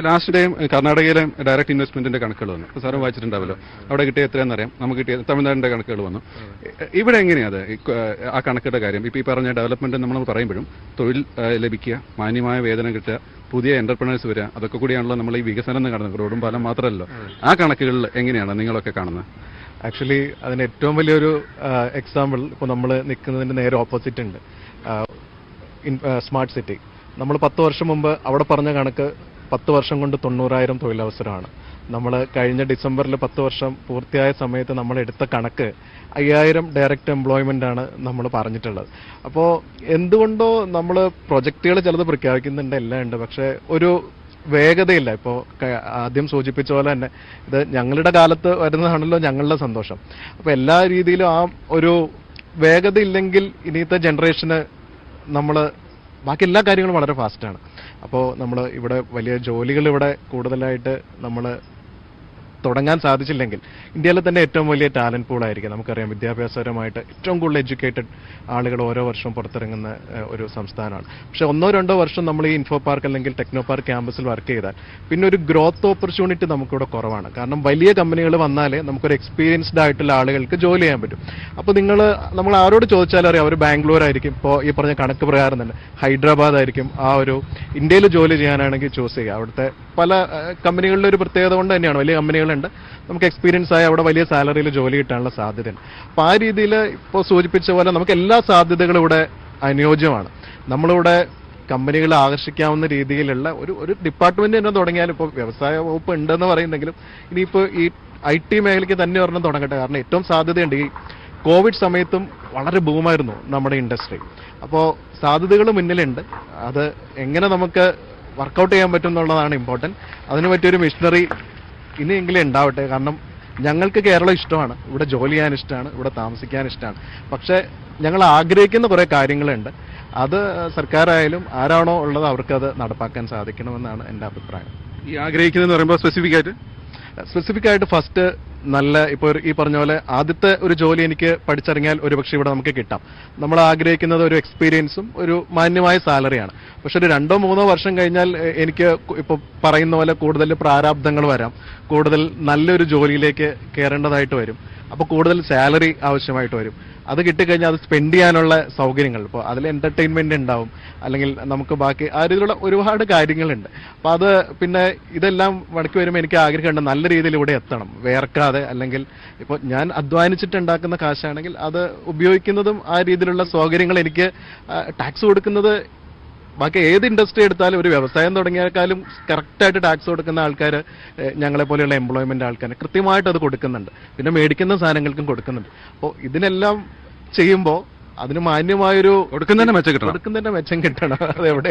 Last time കർണാടകയിലെ direct ഇൻവെസ്റ്റ്മെന്റിന്റെ കണക്കുകൾ വന്നു. സാറും വായിച്ചിട്ടുണ്ടാവല്ലോ. അവിടെ കിട്ടിയ എത്രയാണെന്ന് അറിയാം നമുക്ക് കിട്ടിയ തമിഴ്നാടിന്റെ കണക്കുകൾ വന്നു. ഇവിടെ എങ്ങനെയാണ് ആ കണക്കുകളുടെ കാര്യം. ഇപ്പോൾ ഈ പറഞ്ഞ ഡെവലപ്മെന്റ് നമ്മൾ പറയുമ്പോഴും തൊഴിൽ ലഭിക്കുക മാന്യമായ വേതനം കിട്ടുക പുതിയ എന്റർപ്രണേഴ്സ് വരിക അതൊക്കെ കൂടിയാണല്ലോ നമ്മൾ ഈ വികസനം എന്ന് കാണുന്നത്. റോഡും പാലം മാത്രമല്ലോ ആ കണക്കുകളിൽ എങ്ങനെയാണ് നിങ്ങളൊക്കെ കാണുന്നത്? ആക്ച്വലി അതിന് ഏറ്റവും വലിയൊരു എക്സാമ്പിൾ ഇപ്പോൾ നമ്മൾ നിൽക്കുന്നതിന്റെ നേരെ ഓപ്പോസിറ്റ് ഉണ്ട്. സ്മാർട്ട് സിറ്റി നമ്മൾ പത്ത് വർഷം മുമ്പ് അവിടെ പറഞ്ഞ കണക്ക് പത്ത് വർഷം കൊണ്ട് തൊണ്ണൂറായിരം തൊഴിലവസരമാണ്. നമ്മൾ കഴിഞ്ഞ ഡിസംബറിൽ പത്ത് വർഷം പൂർത്തിയായ സമയത്ത് നമ്മൾ എടുത്ത കണക്ക് അയ്യായിരം ഡയറക്റ്റ് എംപ്ലോയ്മെന്റ് ആണ് നമ്മൾ പറഞ്ഞിട്ടുള്ളത്. അപ്പോൾ എന്തുകൊണ്ടോ നമ്മൾ പ്രൊജക്റ്റുകൾ ചിലത് പ്രഖ്യാപിക്കുന്നുണ്ട് എല്ലാം ഉണ്ട്. പക്ഷേ ഒരു വേഗതയില്ല. ഇപ്പോൾ ആദ്യം സൂചിപ്പിച്ച പോലെ തന്നെ ഇത് ഞങ്ങളുടെ കാലത്ത് വരുന്നതാണല്ലോ ഞങ്ങളുടെ സന്തോഷം. അപ്പോൾ എല്ലാ രീതിയിലും ആ ഒരു വേഗത ഇല്ലെങ്കിൽ ഇനിയത്തെ ജനറേഷന് നമ്മൾ ബാക്കി എല്ലാ കാര്യങ്ങളും വളരെ ഫാസ്റ്റാണ്. അപ്പോൾ നമ്മൾ ഇവിടെ വലിയ ജോലികൾ ഇവിടെ കൂടുതലായിട്ട് നമ്മൾ തുടങ്ങാൻ സാധിച്ചില്ലെങ്കിൽ ഇന്ത്യയിലെ തന്നെ ഏറ്റവും വലിയ ടാലന്റ് പൂളായിരിക്കും നമുക്കറിയാം വിദ്യാഭ്യാസപരമായിട്ട് ഏറ്റവും കൂടുതൽ എഡ്യൂക്കേറ്റഡ് ആളുകൾ ഓരോ വർഷവും പുറത്തിറങ്ങുന്ന ഒരു സംസ്ഥാനമാണ്. പക്ഷേ ഒന്നോ രണ്ടോ വർഷം നമ്മൾ ഈ ഇൻഫോ പാർക്ക് അല്ലെങ്കിൽ ടെക്നോ പാർക്ക് ക്യാമ്പസിൽ വർക്ക് ചെയ്താൽ പിന്നെ ഒരു ഗ്രോത്ത് ഓപ്പർച്യൂണിറ്റി നമുക്കിവിടെ കുറവാണ്. കാരണം വലിയ കമ്പനികൾ വന്നാലേ നമുക്കൊരു എക്സ്പീരിയൻസ്ഡ് ആയിട്ടുള്ള ആളുകൾക്ക് ജോലി ചെയ്യാൻ പറ്റും. അപ്പോൾ നിങ്ങൾ നമ്മൾ ആരോട് ചോദിച്ചാലും അറിയാം അവർ ബാംഗ്ലൂർ ആയിരിക്കും. ഇപ്പോൾ ഈ പറഞ്ഞ കണക്ക് പ്രകാരം തന്നെ ഹൈദരാബാദ് ആയിരിക്കും ആ ഒരു ഇന്ത്യയിൽ ജോലി ചെയ്യാനാണെങ്കിൽ ചൂസ് ചെയ്യുക. അവിടുത്തെ പല കമ്പനികളിലെ ഒരു പ്രത്യേകത കൊണ്ട് തന്നെയാണ്. വലിയ കമ്പനികളുണ്ട് നമുക്ക് എക്സ്പീരിയൻസ് ആയ അവിടെ വലിയ സാലറിയിൽ ജോലി കിട്ടാനുള്ള സാധ്യതയുണ്ട്. അപ്പോൾ ആ രീതിയിൽ ഇപ്പോൾ സൂചിപ്പിച്ച പോലെ നമുക്ക് എല്ലാ സാധ്യതകളും ഇവിടെ അനുയോജ്യമാണ്. നമ്മളിവിടെ കമ്പനികളെ ആകർഷിക്കാവുന്ന രീതിയിലുള്ള ഒരു ഒരു ഡിപ്പാർട്ട്മെന്റ് തന്നെ തുടങ്ങിയാൽ ഇപ്പോൾ വ്യവസായ വകുപ്പ് ഉണ്ടെന്ന് പറയുന്നെങ്കിലും ഇനിയിപ്പോൾ ഈ ഐ ടി മേഖലയ്ക്ക് തന്നെ ഒരെണ്ണം തുടങ്ങട്ടെ. കാരണം ഏറ്റവും സാധ്യതയുണ്ട്. ഈ കോവിഡ് സമയത്തും വളരെ ബൂമായിരുന്നു നമ്മുടെ ഇൻഡസ്ട്രി അപ്പോൾ സാധ്യതകൾ മുന്നിലുണ്ട്. അത് എങ്ങനെ നമുക്ക് വർക്കൗട്ട് ചെയ്യാൻ പറ്റും എന്നുള്ളതാണ് ഇമ്പോർട്ടന്റ് അതിന് പറ്റിയൊരു മിഷനറി ഇനിയെങ്കിലും ഉണ്ടാവട്ടെ. കാരണം ഞങ്ങൾക്ക് കേരളം ഇഷ്ടമാണ്. ഇവിടെ ജോലി ചെയ്യാൻ ഇഷ്ടമാണ്. ഇവിടെ താമസിക്കാൻ ഇഷ്ടമാണ്. പക്ഷേ ഞങ്ങൾ ആഗ്രഹിക്കുന്ന കുറേ കാര്യങ്ങളുണ്ട്. അത് സർക്കാരായാലും ആരാണോ ഉള്ളത് അവർക്കത് നടപ്പാക്കാൻ സാധിക്കണമെന്നാണ് എന്റെ അഭിപ്രായം. ഈ ആഗ്രഹിക്കുന്നതെന്ന് പറയുമ്പോൾ സ്പെസിഫിക് ആയിട്ട്? സ്പെസിഫിക് ആയിട്ട് ഫസ്റ്റ് നല്ല ഇപ്പോൾ ഈ പറഞ്ഞ പോലെ ആദ്യത്തെ ഒരു ജോലി എനിക്ക് പഠിച്ചിറങ്ങിയാൽ ഒരുപക്ഷെ ഇവിടെ നമുക്ക് കിട്ടാം. നമ്മൾ ആഗ്രഹിക്കുന്നത് ഒരു എക്സ്പീരിയൻസും ഒരു മാന്യമായ സാലറിയാണ് പക്ഷെ ഒരു രണ്ടോ മൂന്നോ വർഷം കഴിഞ്ഞാൽ എനിക്ക് ഇപ്പോൾ പറയുന്ന പോലെ കൂടുതൽ പ്രാരാബ്ദങ്ങൾ വരാം. കൂടുതൽ നല്ലൊരു ജോലിയിലേക്ക് കയറേണ്ടതായിട്ട് വരും. അപ്പോൾ കൂടുതൽ സാലറി ആവശ്യമായിട്ട് വരും. അത് കിട്ടിക്കഴിഞ്ഞാൽ അത് സ്പെൻഡ് ചെയ്യാനുള്ള സൗകര്യങ്ങൾ. ഇപ്പോൾ അതിൽ എന്റർടൈൻമെന്റ് ഉണ്ടാവും അല്ലെങ്കിൽ നമുക്ക് ബാക്കി ആ രീതിയിലുള്ള ഒരുപാട് കാര്യങ്ങളുണ്ട്. അപ്പൊ അത് പിന്നെ ഇതെല്ലാം വടക്ക് വരുമ്പോൾ എനിക്ക് ആഗ്രഹമുണ്ട് നല്ല രീതിയിൽ ഇവിടെ എത്തണം. വേർക്കാതെ അല്ലെങ്കിൽ ഇപ്പോൾ ഞാൻ അധ്വാനിച്ചിട്ടുണ്ടാക്കുന്ന കാശാണെങ്കിൽ അത് ഉപയോഗിക്കുന്നതും ആ രീതിയിലുള്ള സൗകര്യങ്ങൾ എനിക്ക് ടാക്സ് കൊടുക്കുന്നത് ബാക്കി ഏത് ഇൻഡസ്ട്രി എടുത്താലും ഒരു വ്യവസായം തുടങ്ങിയേക്കാളും കറക്റ്റായിട്ട് ടാക്സ് കൊടുക്കുന്ന ആൾക്കാർ ഞങ്ങളെ പോലെയുള്ള എംപ്ലോയ്മെന്റ് ആൾക്കാർ കൃത്യമായിട്ട് അത് കൊടുക്കുന്നുണ്ട്. പിന്നെ മേടിക്കുന്ന സാധനങ്ങൾക്കും കൊടുക്കുന്നുണ്ട്. അപ്പോൾ ഇതിനെല്ലാം ചെയ്യുമ്പോൾ അതിന് മാന്യമായൊരു കൊടുക്കുന്നതിന്റെ മെച്ചം കിട്ടണം. കൊടുക്കുന്നതിന്റെ മെച്ചം കിട്ടണം. അതെവിടെ